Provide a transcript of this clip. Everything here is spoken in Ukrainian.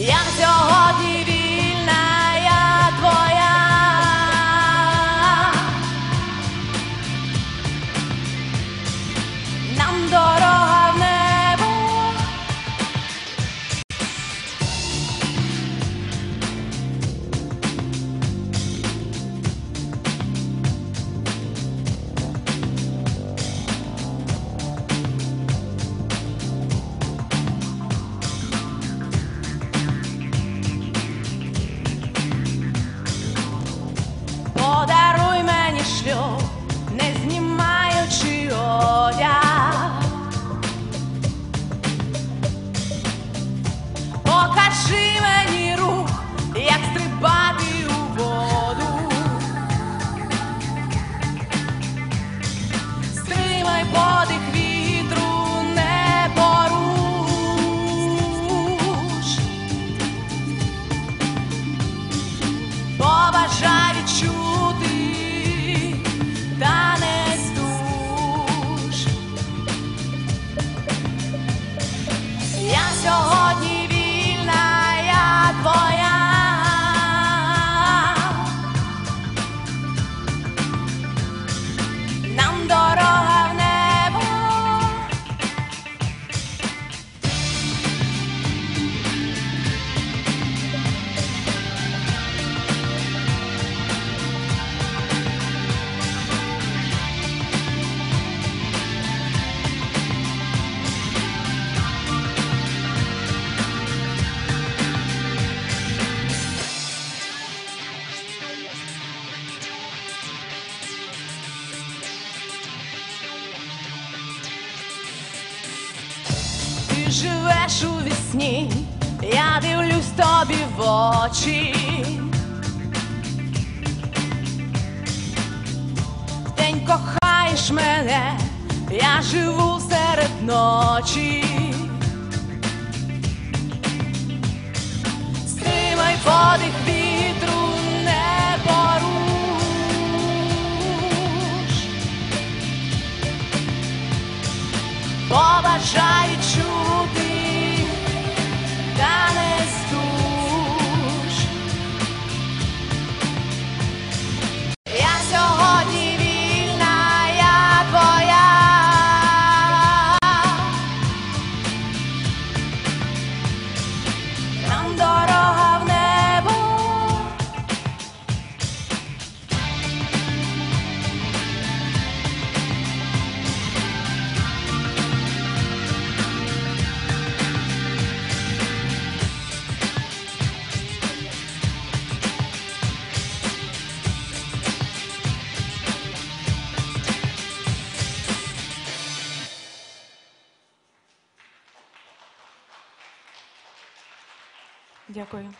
Я цього. живеш у вісні, я дивлюсь тобі в очі. день кохаєш мене, я живу серед ночі. Дякую.